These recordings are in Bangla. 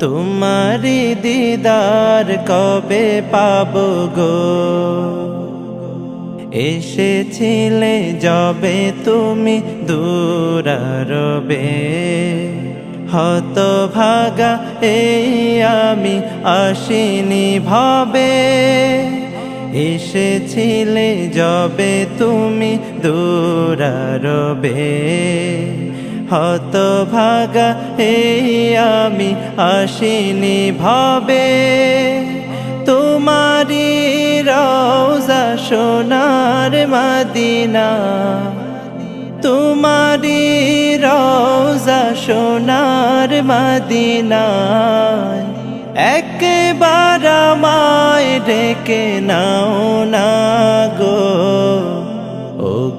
তোমারি দিদার কবে পাব গো? এসেছিলে যবে তুমি দূরারবে। হত ভাগা এই আমি আসিনি ভাবে। এসেছিলে যবে তুমি দূরারবে। হত ভাগা এই আমি আসিনি ভাবে। তোমারি রওজা সোনার মদিনা। তোমারি রওজা সোনার মদিনা। একবার আমায় ডেকে নাও না গো।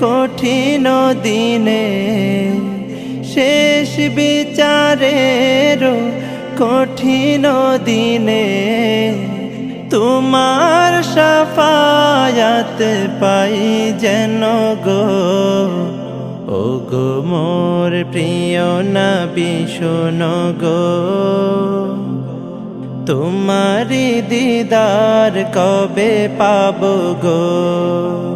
কঠিন দিনে শেষ বিচারেরও কঠিন দিনে তোমার সাফায়াত পাই যেন গো। ও গো মোর প্রিয় না ভীষণ গো। তোমারি দিদার কবে পাব গো?